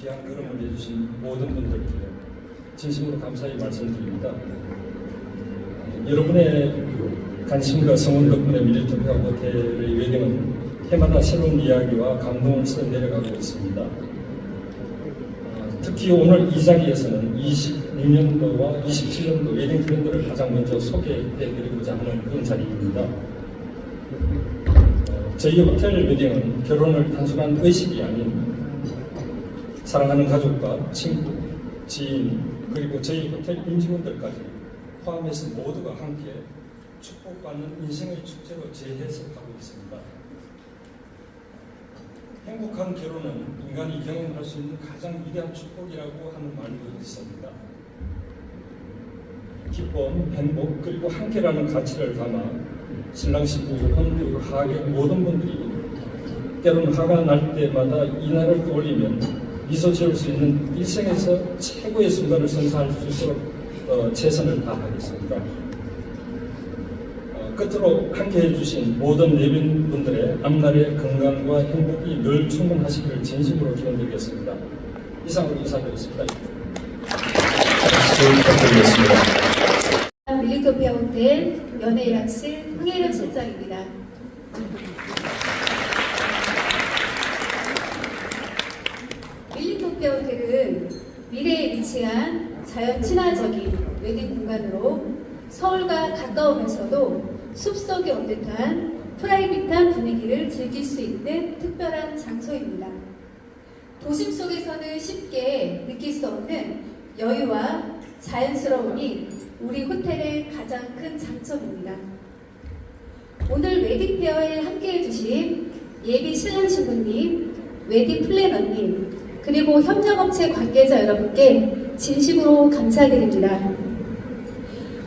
귀한 걸음을 해주신 모든 분들께 진심으로 감사의 말씀드립니다. 여러분의 관심과 성원 덕분에 밀리토피아 호텔의 웨딩은 해마다 새로운 이야기와 감동을 써 내려가고 있습니다. 어, 특히 오늘 이 자리에서는 26년도와 27년도 웨딩 트렌드를 가장 먼저 소개해드리고자 하는 그런 자리입니다. 어, 저희 호텔 웨딩은 결혼을 단순한 의식이 아닌 사랑하는 가족과 친구, 지인, 그리고 저희 호텔 임직원들까지 포함해서 모두가 함께 축복받는 인생의 축제로 재해석하고 있습니다. 행복한 결혼은 인간이 경험할 수 있는 가장 위대한 축복이라고 하는 말도 있습니다. 기쁨, 행복, 그리고 함께라는 가치를 담아 신랑 신부, 혼부, 하객 모든 분들이 때로는 화가 날 때마다 이 날을 떠올리면 미소 지을 수 있는 일생에서 최고의 순간을 선사할 수 있도록 어, 최선을 다하겠습니다. 어, 끝으로 함께 해 주신 모든 내빈분들의 앞날의 건강과 행복이 늘 충만하시기를 진심으로 기원드리겠습니다. 이상으로 인사드리겠습니다. 박수 부탁드리겠습니다. 밀리토피아 호텔 연예일학실 황혜련 실장입니다. 밀리토피아 호텔은 미래에 위치한 자연 친화적인 웨딩 공간으로 서울과 가까우면서도 숲속에 온 듯한 프라이빗한 분위기를 즐길 수 있는 특별한 장소입니다. 도심 속에서는 쉽게 느낄 수 없는 여유와 자연스러움이 우리 호텔의 가장 큰 장점입니다. 오늘 웨딩 페어에 함께 해 주신 예비 신랑 신부님, 웨딩 플래너님, 그리고 협력업체 관계자 여러분께 진심으로 감사드립니다.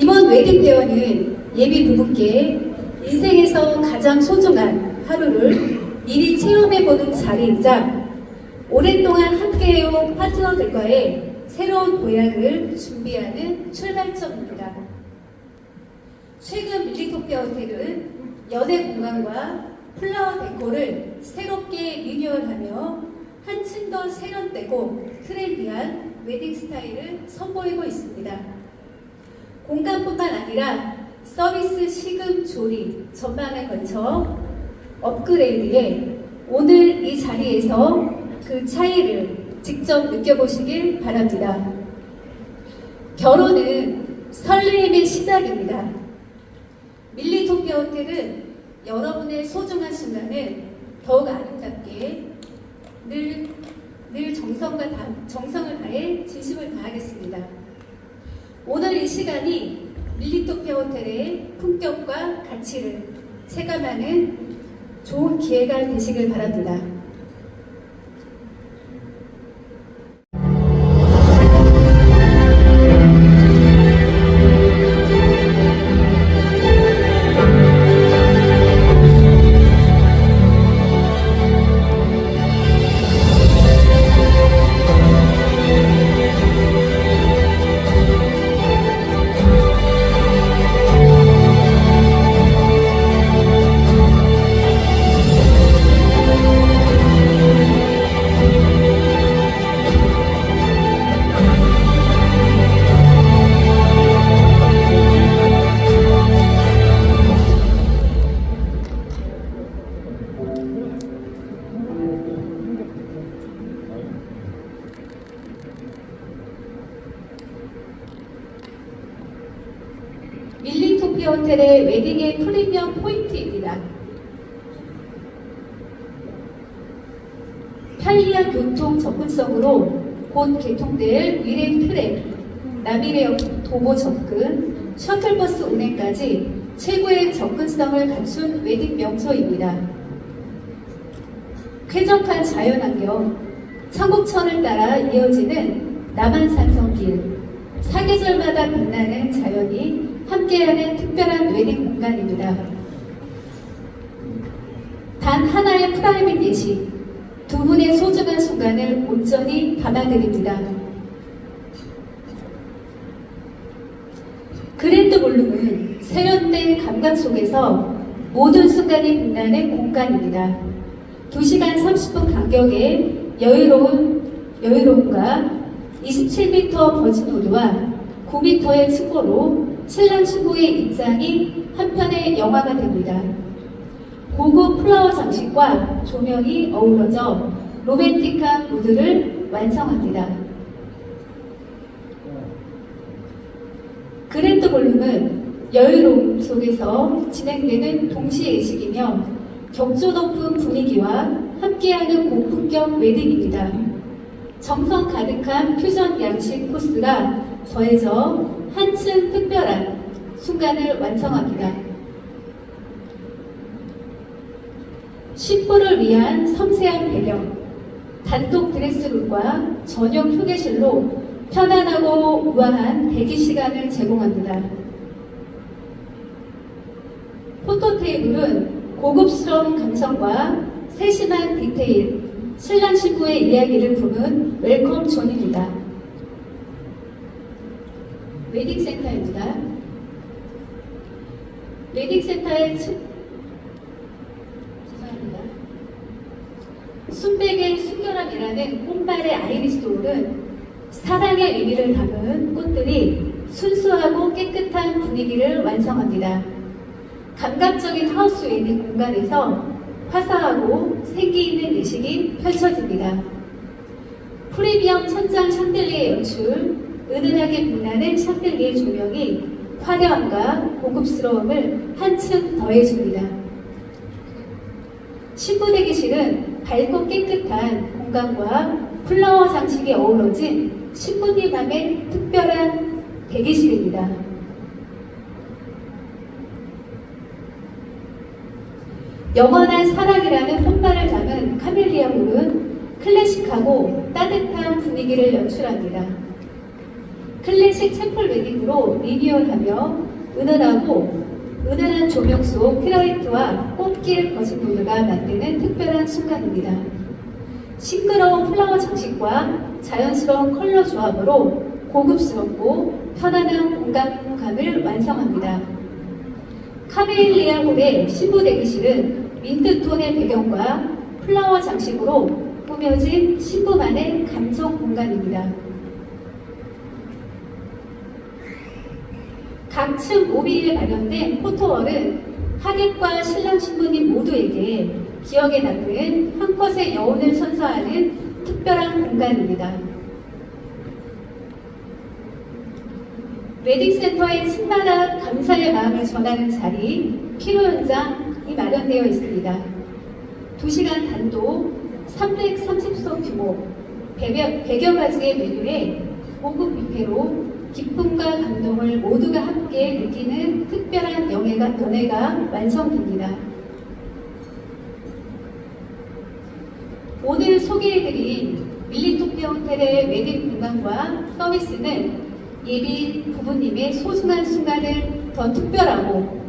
이번 웨딩 페어는 예비 부부께 인생에서 가장 소중한 하루를 미리 체험해보는 자리이자 오랫동안 함께해온 파트너들과의 새로운 도약을 준비하는 출발점입니다. 최근 밀리토피아 호텔은 연애 공간과 플라워 데코를 새롭게 리뉴얼하며 한층 더 세련되고 트렌디한 웨딩 스타일을 선보이고 있습니다. 공간뿐만 아니라 서비스 시급 조리 전반에 걸쳐 업그레이드에 오늘 이 자리에서 그 차이를 직접 느껴보시길 바랍니다. 결혼은 설레임의 시작입니다. 밀리토피아 호텔은 여러분의 소중한 순간을 더욱 아름답게 늘, 늘 정성과 다, 정성을 다해 진심을 다하겠습니다. 오늘 이 시간이 밀리토피아 호텔의 품격과 가치를 체감하는 좋은 기회가 되시길 바랍니다. 밀리토피아 호텔의 웨딩의 프리미엄 포인트입니다. 편리한 교통 접근성으로 곧 개통될 위례 트랙, 남이래역 도보 접근, 셔틀버스 운행까지 최고의 접근성을 갖춘 웨딩 명소입니다. 쾌적한 자연환경, 청곡천을 따라 이어지는 남한산성길, 사계절마다 빛나는 자연이 함께하는 특별한 웨딩 공간입니다. 단 하나의 프라이빗 예식, 두 분의 소중한 순간을 온전히 담아드립니다. 그랜드 볼룸은 세련된 감각 속에서 모든 순간이 빛나는 공간입니다. 2시간 30분 간격의 여유로운 여유로움과 27m 버진호드와 9m의 층고로 신랑 신부의 입장이 한편의 영화가 됩니다. 고급 플라워 장식과 조명이 어우러져 로맨틱한 무드를 완성합니다. 그랜드 볼룸은 여유로움 속에서 진행되는 동시 예식이며 격조 높은 분위기와 함께하는 고품격 웨딩입니다. 정성 가득한 퓨전 양식 코스가 더해져 한층 특별한 순간을 완성합니다. 신부를 위한 섬세한 배경, 단독 드레스룸과 전용 휴게실로 편안하고 우아한 대기 시간을 제공합니다. 포토 테이블은 고급스러운 감성과 세심한 디테일, 신랑 신부의 이야기를 품은 웰컴 존입니다. 웨딩센터입니다. 웨딩센터의 층, 죄송합니다. 순백의 순결함이라는 꽃말의 아이리스 올은 사랑의 의미를 담은 꽃들이 순수하고 깨끗한 분위기를 완성합니다. 감각적인 하우스 웨딩 공간에서 화사하고 생기 있는 예식이 펼쳐집니다. 프리미엄 천장 샹들리에 연출, 은은하게 빛나는 샹들리에 조명이 화려함과 고급스러움을 한층 더해줍니다. 신부 대기실은 밝고 깨끗한 공간과 플라워 장식이 어우러진 신부님 밤의 특별한 대기실입니다. 영원한 사랑이라는 혼말을 담은 카멜리아 홀은 클래식하고 따뜻한 분위기를 연출합니다. 클래식 챔플 웨딩으로 리뉴얼하며 은은하고 은은한 조명 속 피라이트와 꽃길 거짓노드가 만드는 특별한 순간입니다. 싱그러운 플라워 장식과 자연스러운 컬러 조합으로 고급스럽고 편안한 공간감을 완성합니다. 카멜리아 홀의 신부 대기실은 민트톤의 배경과 플라워 장식으로 꾸며진 신부만의 감성 공간입니다. 각층 모비에 마련된 포토월은 하객과 신랑 신부님 모두에게 기억에 남는 한 컷의 여운을 선사하는 특별한 공간입니다. 웨딩센터의 친마다 감사의 마음을 전하는 자리, 피로 현장이 마련되어 있습니다. 2시간 단독 330석 규모 100여 가지의 메뉴에 고급 뷔페로 기쁨과 감동을 모두가 함께 느끼는 특별한 연회가, 연회가 완성됩니다. 오늘 소개해드린 밀리토피아 호텔의 웨딩 공간과 서비스는 예비 부부님의 소중한 순간을 더 특별하고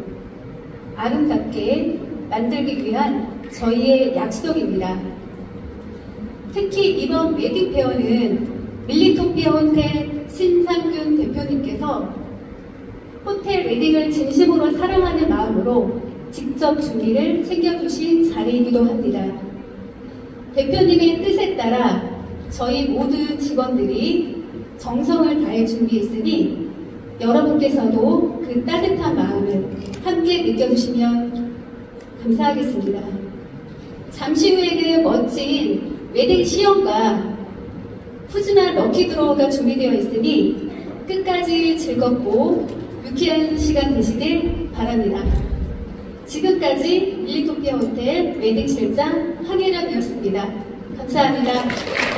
아름답게 만들기 위한 저희의 약속입니다. 특히 이번 웨딩 페어는 밀리토피아 호텔 신상균 대표님께서 호텔 웨딩을 진심으로 사랑하는 마음으로 직접 준비를 챙겨주신 자리이기도 합니다. 대표님의 뜻에 따라 저희 모든 직원들이 정성을 다해 준비했으니 여러분께서도 그 따뜻한 마음을 함께 느껴주시면 감사하겠습니다. 잠시 후에는 멋진 웨딩 시연과 푸짐한 럭키드로우가 준비되어 있으니 끝까지 즐겁고 유쾌한 시간 되시길 바랍니다. 지금까지 밀리토피아 호텔 웨딩 실장 황혜련이었습니다. 감사합니다.